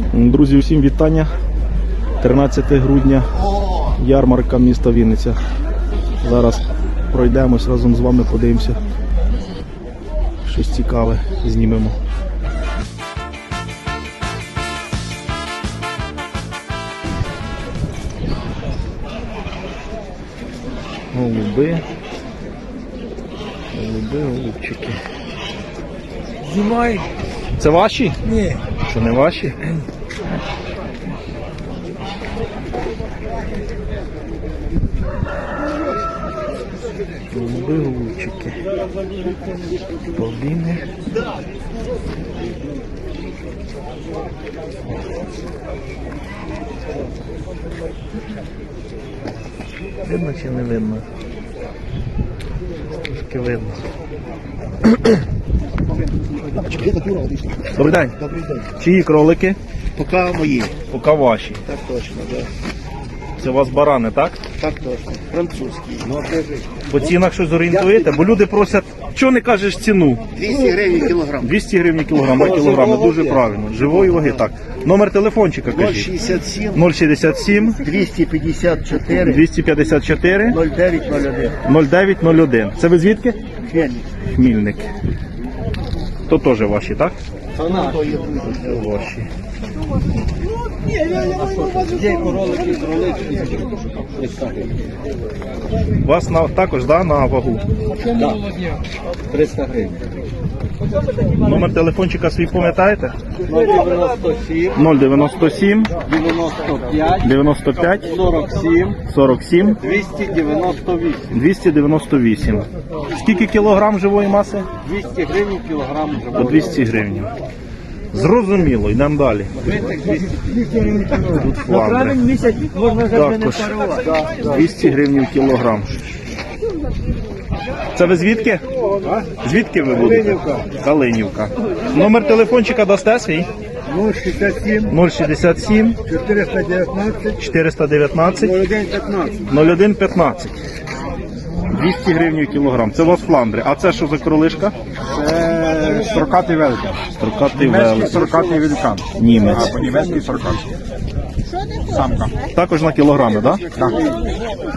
Друзі, усім вітання. 13 грудня, ярмарка міста Вінниця. Зараз пройдемось разом з вами, подивимося. Щось цікаве знімемо. Голуби. Голуби, голубчики. Знімай. Це ваші? Ні. Це не ваші? Голубчики. Полбіни. Видно чи не видно? Трошки видно. Добрий день. Добрий день. Чиї кролики? Поки мої. Поки ваші. Так точно, да. Це у вас барани, так? Так точно. Французький. Ну. По цінах щось зорієнтуєте, бо люди просять, чого не кажеш ціну? 200 гривень кілограм. 200 гривень кілограм, а кілограми, дуже правильно. Живої ваги, так. Номер телефончика кажіть. 067 067 254 254 0901. 0901. Це ви звідки? Хмельник. Хмільник. То теж ваші, так? То є Це ваші. Є королики, кролички. У вас на, також да, на вагу. 300 гривень. Номер телефончика свій пам'ятаєте? 097, 097 95, 95 47, 47 298. 298. Скільки кілограм живої маси? 200 гривень кілограм По живого. 200 гривень. Зрозуміло, йдемо далі. Тут фландри. місяць можна Також 200 гривень кілограм. Це ви звідки? Звідки ви будете? Калинівка. Номер телефончика дасте свій? 067, 067 419, 419 0115. 0115. 200 гривень кілограм. Це у вас фландри. А це що за кролишка? Це строкатий великан. Строкатий велик. строкатий великан. Німець. по-німецьки строкатий. Самка. Також на кілограми, так? Так.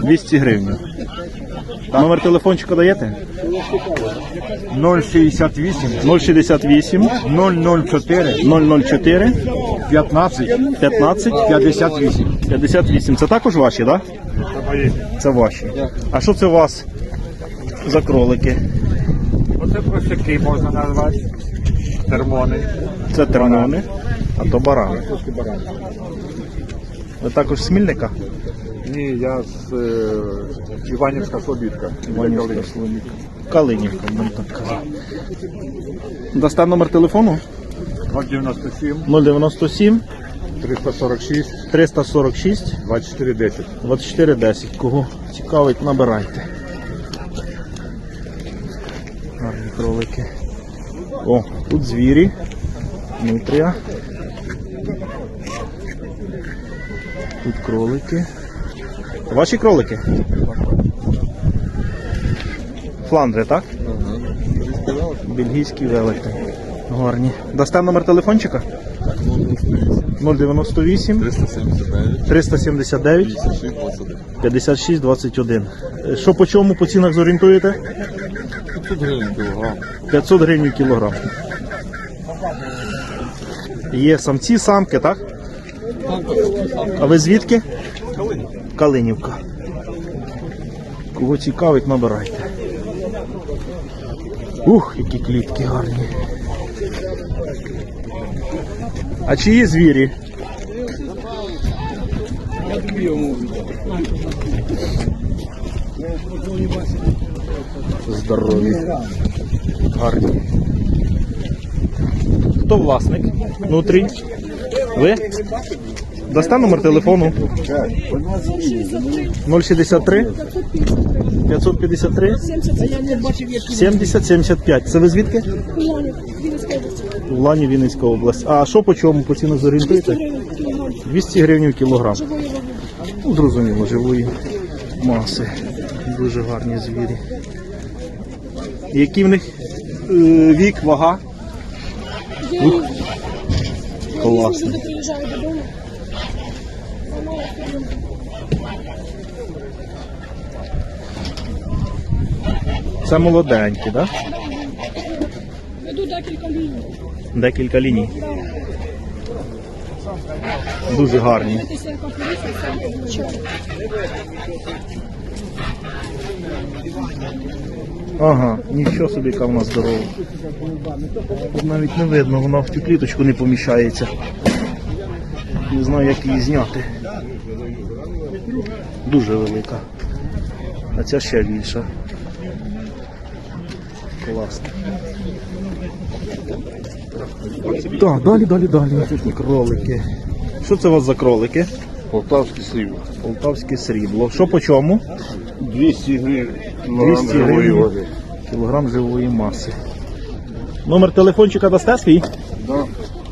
200 гривень. Номер телефончика даєте? 068, 068 004, 004 15, 15 58. 58. Це також ваші, так? Це ваші. А що це у вас за кролики? Оце просяки можна назвати. Термони. Це термони, а то барани. Ви також з Смільника? Ні, я з е, Іванівська Слобідка. Іванівська Слобідка. Калинівка, будемо так казати. Дасте номер телефону 097, 097 346, 346 2410. 2410. Кого цікавить, набирайте. Гарні кролики. О, тут звірі. Нутрія. Тут кролики. Ваші кролики? Фландри, так? Бельгійський великий. Гарні. Дасте номер телефончика? 098 379, 379 56, 21. 56 21. Е, Що по чому по цінах зорієнтуєте? 500 гривень кілограм. 500 гривень кілограм. Є самці, самки, так? А ви звідки? Калинівка. Кого цікавить, набирайте. Ух, які клітки гарні. А чиї звірі? Здорові. Гарні. Хто власник? Внутрі? Ви? Дасте номер телефону? 063 553 70 75. Це ви звідки? В Лані Вінницька область. А що по чому по ціну зорієнтуєте? 200 гривень кілограм. Ну, зрозуміло, живої маси. Дуже гарні звірі. Який в них е, вік, вага? Класно. Люди приїжджають додому. Це молоденькі, так? Веду декілька ліній. Декілька ліній. Дуже гарні. Дивитися, яка поріса, все чорно. Ага, нічого собі, яка вона здорова. Тут навіть не видно, вона в цю кліточку не поміщається. Не знаю, як її зняти. Дуже велика. А ця ще більша. Класно. Так, далі, далі, далі. Кролики. Що це у вас за кролики? Полтавський срібло. Полтавське срібло. Що по чому? 200 гривень. 200 гривень. Кілограм живої маси. Номер телефончика дасте свій? Да.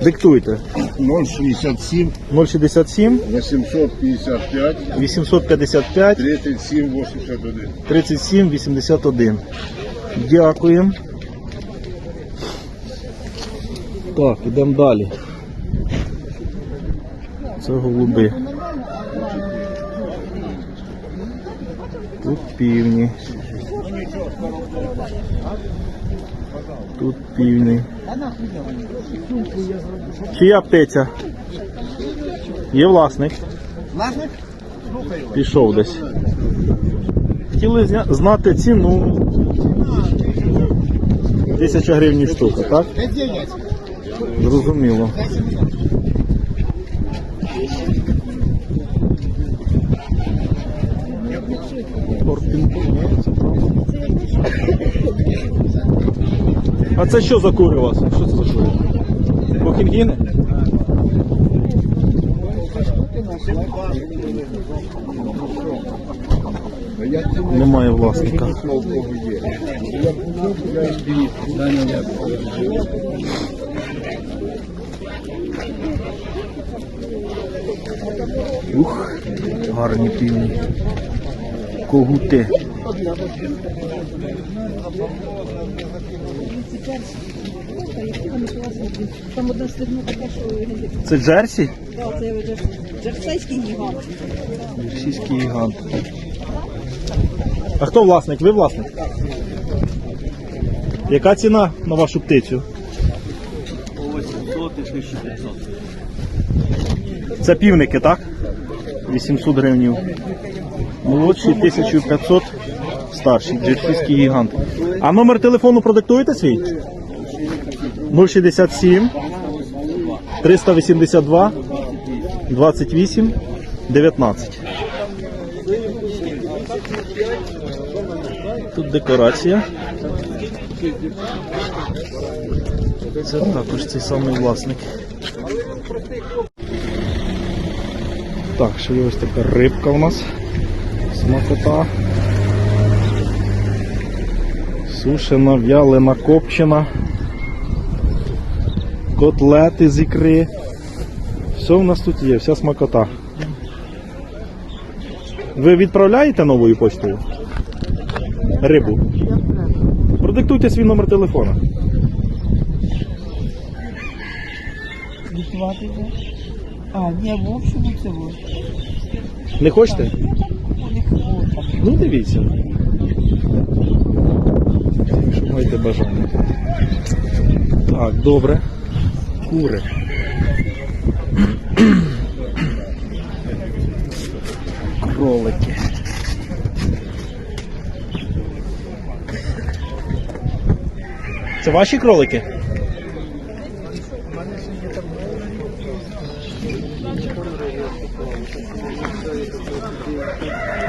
Диктуйте. 067 067 855 855 37 81. 37 81. Дякуємо. Так, ідемо далі. Це голуби. Тут півні. Тут півні. Чия птиця? Є власник. Власник? Пішов десь. Хотіли знати ціну. Тисяча гривень штука, так? Зрозуміло. А це що за кури у вас? Що це за кури? Бокінгіни? Немає власника. Ух, гарні півні. Когути. Там одна стрільна така, що Це Джерсі? Так, це джерсейський гігант. Російський гігант. А хто власник? Ви власник? Яка ціна на вашу птицю? 800 і 1500. Це півники, так? 800 гривень. Молодший 1500, старший, джерсійський гігант. А номер телефону продиктуєте свій? 067 382 28 19. Тут декорація. Це також цей самий власник. Так, ще є ось така рибка у нас. Смакота. Сушена, вялена, копчена. Котлети з ікри. Все у нас тут є, вся смакота. Ви відправляєте новою поштою? Рибу. Продиктуйте свій номер телефона. А, ні, в общому це. Не хочете? Ну дивіться. Якщо маєте бажання. Так, добре. Кури. Кролики. Це ваші кролики?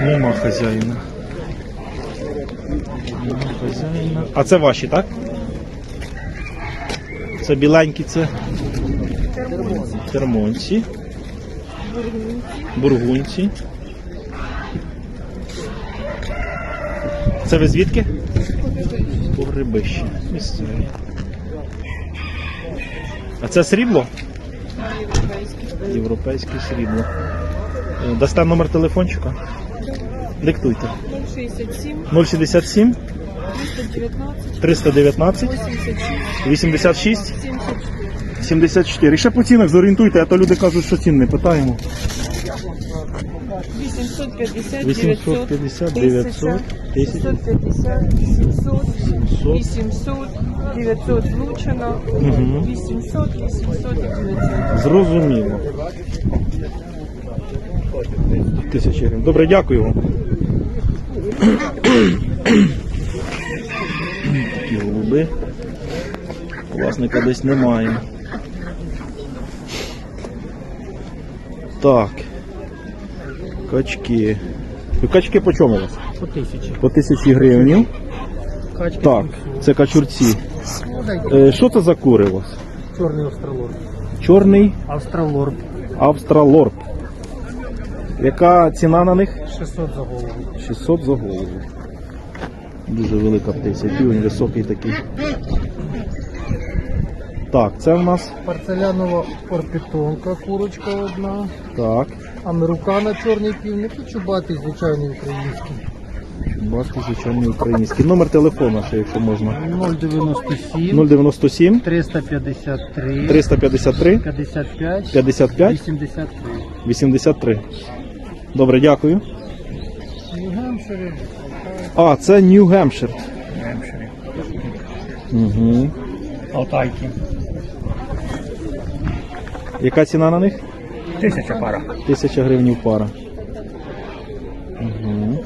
Нема хазяїна. Нема хазяїна. А це ваші, так? Це біленькі, це термонці. Бургунці. Це ви звідки? Погребище. Місцеві. А це срібло? Європейське срібло. Дасте номер телефончика? Диктуйте. 067, 067 319, 319 86, 86 74. 74. І ще по цінах зорієнтуйте, а то люди кажуть, що цін не питаємо. 850, 850, 900, 1000, 650, 700, 700. 800, 900 влучено, Мгм. 800, 800 і 900. Зрозуміло. Тисячі гривень. Добре, дякую вам. Такі голуби. Власника десь немає. Так. Качки. Качки по чому у вас? По тисячі. По тисячі гривень. Качки Так, це качурці. Е, Що це за кури у вас? Чорний австралорд. Чорний Австралорд. Австралорп. Яка ціна на них? 600 за голову. 600 за голову. Дуже велика птиця. Півень високий такий. Так, це в нас. Порцелянова орпітонка, курочка одна. Так. Американа чорний півник і чубатий звичайний український. Бачите, звичайний український. Номер телефону, ще якщо можна. 097 097 353 353 55 55 83. 83. Добре, дякую. Нью-Гемпшири. А, це Нью-Гемпшир. Угу. Алтайки. Яка ціна на них? Тисяча пара. Тисяча гривень пара. Угу.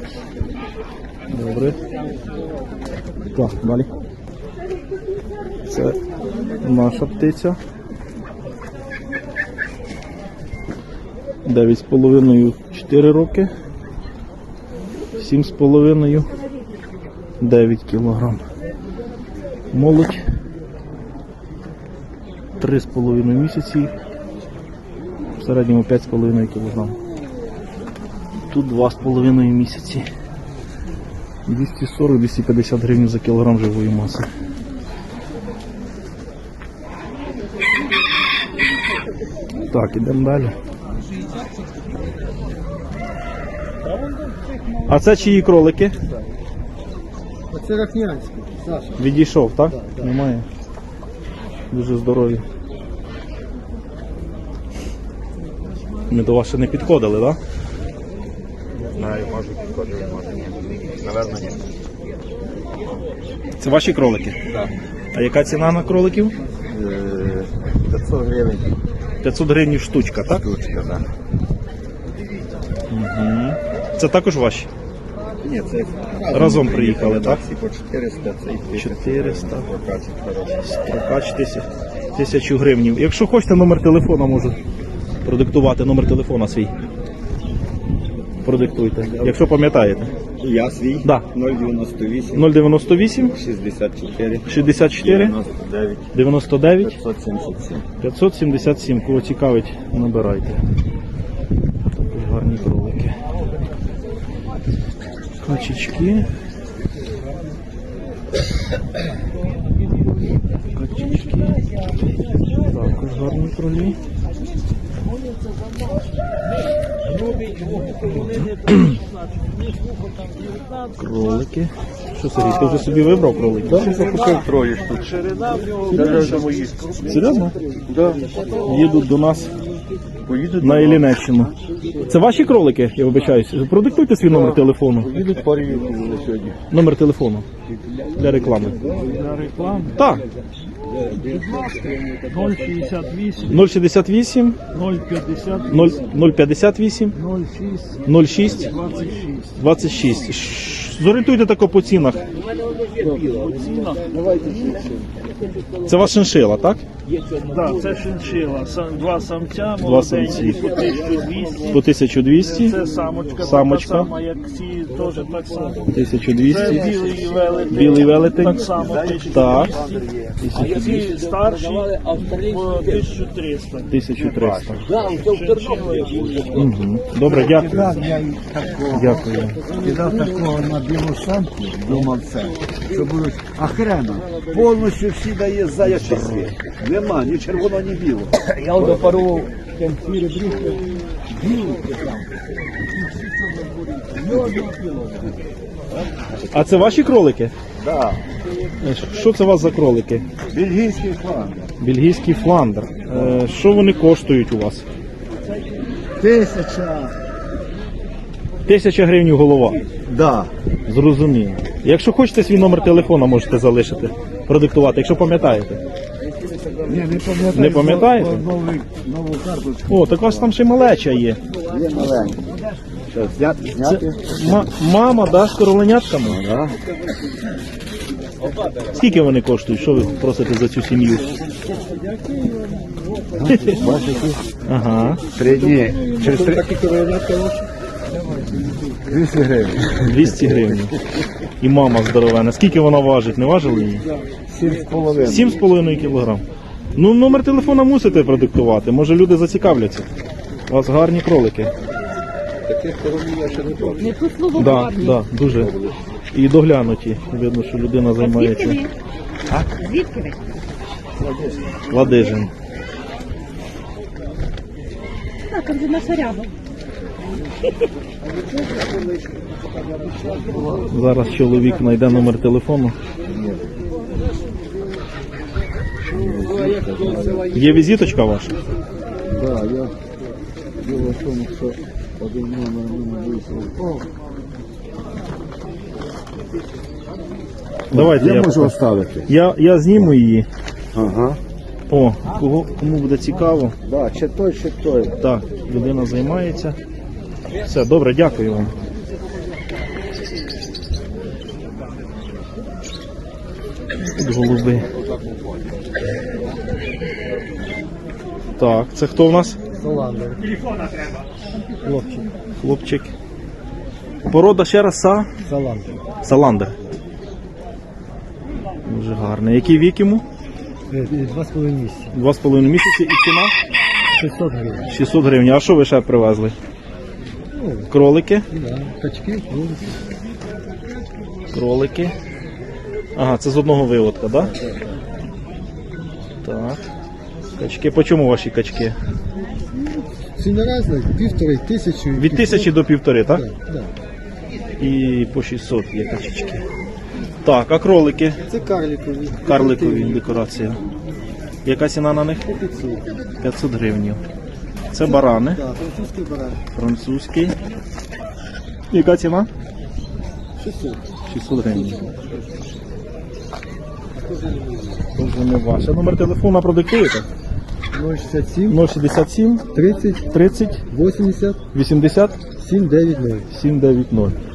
Добре. Так, далі. Це наша птиця. Дев'ять з половиною 4 роки. Сім з половиною 9 кілограм. Молодь. Три з половиною місяці. В середньому 5,5 кг. Тут 2,5 місяці. 240-250 гривень за кілограм живої маси. Так, ідемо далі. А це чиї кролики? Оце Рахнянський. Саша. Відійшов, так? Немає. Дуже здорові. Ми до вас ще не підходили, так? Знаю, може підходити, може ні. Наверно, ні. Це ваші кролики? Так. А яка ціна на кроликів? Е, 500 гривень 500 гривень штучка, так? штучка, так. Це також ваші? Ні, це Разом приїхали, так? По 400, це і 400. Прокачик хороший. Трокач тисяч, тисячу гривень. Якщо хочете, номер телефона можу продиктувати номер телефона свій. Продиктуйте. Якщо пам'ятаєте. Я свій Да. 098 098 64 64 99 99 577. 577. Кого цікавить, набирайте. Такі гарні кролики. Качечки. Качечки. Також гарні кролі. Кролики. Що, Сергій, ти вже собі вибрав кролик? Так? Я купив троє штук. Серйозно? Да. Їдуть до нас Поїдуть на Іллінеччину. Це ваші кролики, я вибачаюсь. Продиктуйте свій номер телефону. Поїдуть парі сьогодні. Номер телефону для реклами. Для реклами. Так, 068 068 050 058 06 06 26. 26. Зорієнтуйте тако по цінах. Це ваш шиншила, так? Так, це шиншила. Сам- Два самця, Два молоденькі, самці. по 1200. По 1200, Це самочка, Самочка. така сама, як ці, теж так само. Це 1200, білий велетень. білий велетень. Так само, 1200. Так, А ці старші по 1300. 1300. Шиншила. Угу. Добре, дякую. Дякую. Білу самку, думав це, що будуть охрена. Повністю всі дає заячий світ. Нема ні червоного, ні білого. Я допарував кемфіри брюхи. Білий там. А це ваші кролики? Да. Е, Що це у вас за кролики? Бельгійський фланг. Бельгійський фландер. Е, Що вони коштують у вас? Тисяча. Тисяча гривень голова. Да. Зрозуміло. Якщо хочете свій номер телефона, можете залишити, продиктувати, якщо пам'ятаєте. Ні, не пам'ятаю. Не пам'ятаєте? Нову карточку О, так у вас там ще малеча є. є маленька. Що, зняти? Зняти? Ма- мама, да, з короленятками? Да. Скільки вони коштують? Що ви просите за цю сім'ю? Ага. Три дні. Через три... 200 гривень. 200 гривень. І мама здоровена. Скільки вона важить? Не важили її? Сім з половиною. 7,5 кг. Ну, номер телефона мусите продиктувати. Може люди зацікавляться. У вас гарні кролики. Да, да, дуже. І доглянуті. Видно, що людина займається. Звідки ви? Ладижин. Так, там же наша ряба. Зараз чоловік знайде номер телефону. Є візиточка ваша? Да, я діло в тому, що один номер не вийшов. Давайте я, Я можу оставити. я, я зніму її. Ага. О, кого, кому буде цікаво. Да, чи той, чи той. Так, людина займається. Все, добре, дякую вам. Тут голуби. Так, це хто в нас? Хлопчик. Хлопчик. Порода ще раз са? Саландер. Саландер. Дуже гарний. Який вік йому? Два з половиною місяці. Два з половиною місяці і ціна? 600 гривень. 600 гривень. А що ви ще привезли? Кролики. Качки, кролики. Кролики. Ага, це з одного виводка, так? Да? Так. Качки. По чому ваші качки? Ціна різна, півтори тисячі. Від тисячі до півтори, так? Так, так. І по 600 є качечки. Так, а кролики? Це карликові. Карликові декорація. Яка ціна на них? 500. 500 гривень. Це барани. Так, французький баран. Французький. Яка ціна? 600. 600 гривень. Вже не ваше. Номер телефона продиктуєте? 067, 067 30, 30 80, 80 790. 790.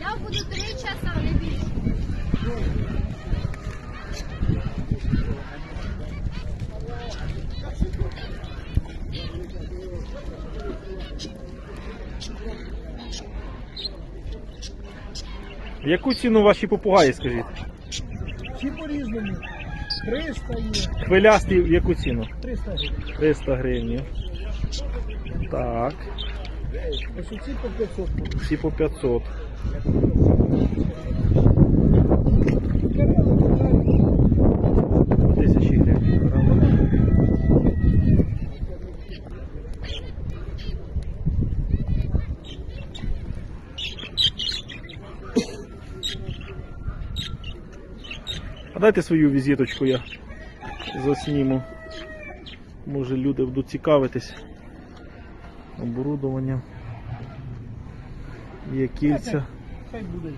Я буду три часа, не більше. Яку ціну ваші попугаї, скажіть? Всі по-різному. 300 є. Хвилясті в яку ціну? 300 гривень. 300 гривень. Так, Ось ці по 500. всі по 500. Тисячі гривень. А дайте свою візиточку, я засніму. Може люди будуть цікавитись. Оборудовання. Є кільця. Хай буде.